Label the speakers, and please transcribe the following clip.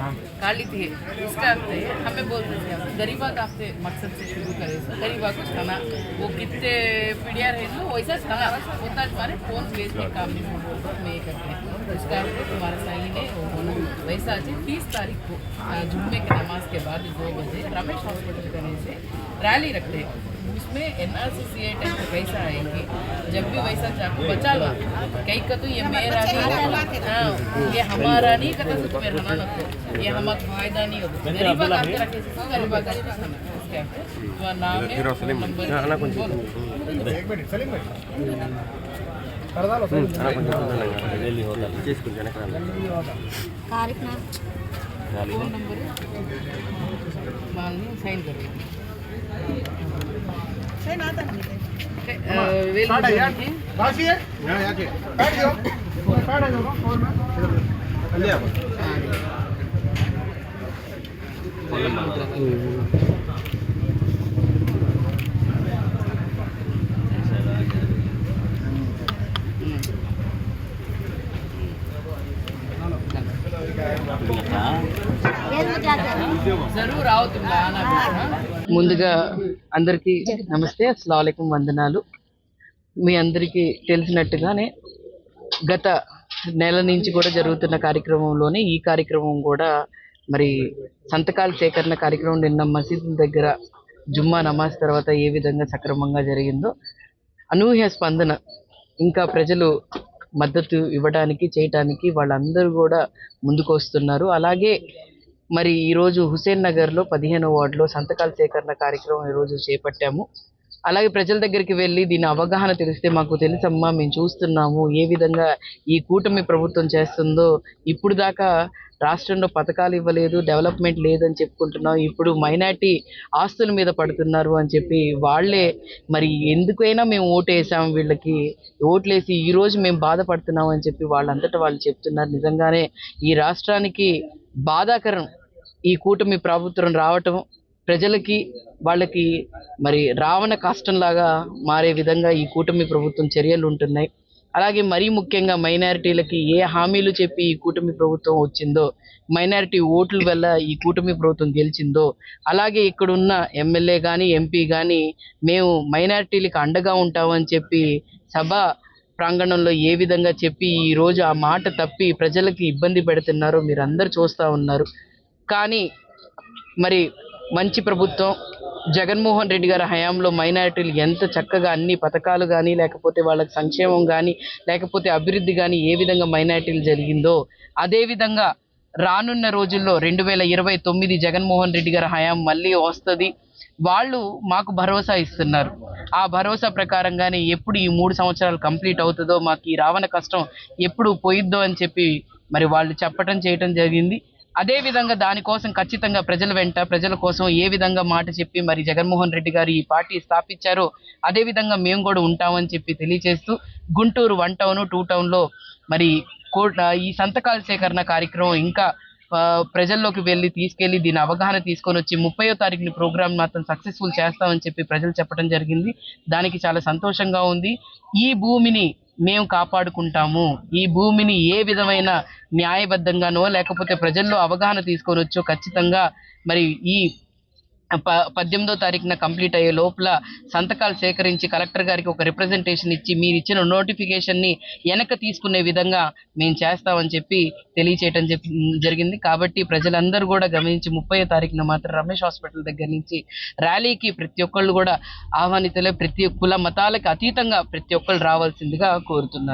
Speaker 1: हाँ, गरीबा का आपसे मकसद से शुरू करें तो गरीबा को खाना, वो कितने पीढ़िया रहे वैसा खाना, होता तुम्हारे फ़ोन बेचने काम नहीं तो करते उसका तुम्हारा साइन है वैसा तीस तारीख को जुम्मे की नमाज़ के बाद दो बजे रमेश हॉस्पिटल करने से रैली रखते हैं। उसमें N R C C A type वैसा आएँगे। जब भी वैसा चाकू बचा लो। कई का तो ये मेरा नहीं हाँ, ये हमारा नहीं कहता तो तुम्हें रहना ना तो ये हमारा फ़ायदा नहीं होता। गरीबा का आपके रखे गरीबा का आपके खाना उसके आपके तुम्हारा છે ને આતા વેલ કાશી હે ના યાકે કાઢ દો કાઢ દો ફોન માં લે આવો ముందుగా అందరికీ నమస్తే అస్సలం వందనాలు. మీ అందరికీ తెలిసినట్టుగానే గత నెల నుంచి కూడా జరుగుతున్న కార్యక్రమంలోనే ఈ కార్యక్రమం కూడా మరి సంతకాల సేకరణ కార్యక్రమం నిన్న మసీదుల దగ్గర జుమ్మా నమాజ్ తర్వాత ఏ విధంగా సక్రమంగా జరిగిందో అనూహ్య స్పందన ఇంకా ప్రజలు మద్దతు ఇవ్వడానికి చేయటానికి వాళ్ళందరూ కూడా ముందుకు వస్తున్నారు. అలాగే మరి ఈరోజు హుసేన్ నగర్లో పదిహేనో వార్డులో సంతకాల సేకరణ కార్యక్రమం ఈరోజు చేపట్టాము. అలాగే ప్రజల దగ్గరికి వెళ్ళి దీని అవగాహన తెలిస్తే మాకు తెలుసమ్మా మేము చూస్తున్నాము ఏ విధంగా ఈ కూటమి ప్రభుత్వం చేస్తుందో. ఇప్పుడు దాకా రాష్ట్రంలో పథకాలు ఇవ్వలేదు డెవలప్మెంట్ లేదని చెప్పుకుంటున్నాం. ఇప్పుడు మైనార్టీ ఆస్తుల మీద పడుతున్నారు అని చెప్పి వాళ్ళే మరి ఎందుకైనా మేము ఓటు వేసాం వీళ్ళకి ఓట్లేసి ఈరోజు మేము బాధపడుతున్నాం అని చెప్పి వాళ్ళంతటా వాళ్ళు చెప్తున్నారు. నిజంగానే ఈ రాష్ట్రానికి బాధాకరం ఈ కూటమి ప్రభుత్వం రావటం ప్రజలకి వాళ్ళకి మరి రావణ కష్టంలాగా మారే విధంగా ఈ కూటమి ప్రభుత్వం చర్యలు ఉంటున్నాయి. అలాగే మరీ ముఖ్యంగా మైనారిటీలకి ఏ హామీలు చెప్పి ఈ కూటమి ప్రభుత్వం వచ్చిందో మైనారిటీ ఓట్ల వల్ల ఈ కూటమి ప్రభుత్వం గెలిచిందో అలాగే ఇక్కడున్న ఎమ్మెల్యే కానీ ఎంపీ కానీ మేము మైనారిటీలకు అండగా ఉంటామని చెప్పి సభ ప్రాంగణంలో ఏ విధంగా చెప్పి ఈ రోజు ఆ మాట తప్పి ప్రజలకి ఇబ్బంది పెడుతున్నారో మీరు అందరు చూస్తూ ఉన్నారు. కానీ మరి మంచి ప్రభుత్వం జగన్మోహన్ రెడ్డి గారి హయాంలో మైనారిటీలు ఎంత చక్కగా అన్ని పథకాలు కానీ లేకపోతే వాళ్ళకి సంక్షేమం కానీ లేకపోతే అభివృద్ధి కానీ ఏ విధంగా మైనారిటీలు జరిగిందో అదేవిధంగా రానున్న రోజుల్లో రెండు వేల ఇరవై తొమ్మిది జగన్మోహన్ రెడ్డి గారి హయాం మళ్ళీ వస్తుంది. వాళ్ళు మాకు భరోసా ఇస్తున్నారు. ఆ భరోసా ప్రకారంగానే ఎప్పుడు ఈ మూడు సంవత్సరాలు కంప్లీట్ అవుతుందో మాకు ఈ రావణ కష్టం ఎప్పుడు పోయిద్దో అని చెప్పి మరి వాళ్ళు చెప్పటం చేయటం జరిగింది. అదే విధంగా దానికోసం ఖచ్చితంగా ప్రజల వెంట ప్రజల కోసం ఏ విధంగా మాట చెప్పి మరి జగన్మోహన్ రెడ్డి గారు ఈ పార్టీ స్థాపించారో అదేవిధంగా మేము కూడా ఉంటామని చెప్పి తెలియజేస్తూ గుంటూరు వన్ టౌన్ టూ టౌన్లో మరి ఈ సంతకాల సేకరణ కార్యక్రమం ఇంకా ప్రజల్లోకి వెళ్ళి తీసుకెళ్ళి దీని అవగాహన తీసుకొని వచ్చి ముప్పయో తారీఖుని ప్రోగ్రామ్ మాత్రం సక్సెస్ఫుల్ చేస్తామని చెప్పి ప్రజలు చెప్పడం జరిగింది. దానికి చాలా సంతోషంగా ఉంది. ఈ భూమిని మేము కాపాడుకుంటాము. ఈ భూమిని ఏ విధమైన న్యాయబద్ధంగానో లేకపోతే ప్రజల్లో అవగాహన తీసుకొని వచ్చో ఖచ్చితంగా మరి ఈ ప పద్దెనిమిదో తారీఖున కంప్లీట్ అయ్యే లోపల సంతకాలు సేకరించి కలెక్టర్ గారికి ఒక రిప్రజెంటేషన్ ఇచ్చి మీరు ఇచ్చిన నోటిఫికేషన్ని వెనక తీసుకునే విధంగా మేము చేస్తామని చెప్పి తెలియచేయటం చెప్పి జరిగింది. కాబట్టి ప్రజలందరూ కూడా గమనించి ముప్పై తారీఖున మాత్రం రమేష్ హాస్పిటల్ దగ్గర నుంచి ర్యాలీకి ప్రతి ఒక్కళ్ళు కూడా ఆహ్వానితులే ప్రతి కుల మతాలకు అతీతంగా ప్రతి ఒక్కళ్ళు రావాల్సిందిగా కోరుతున్నాను.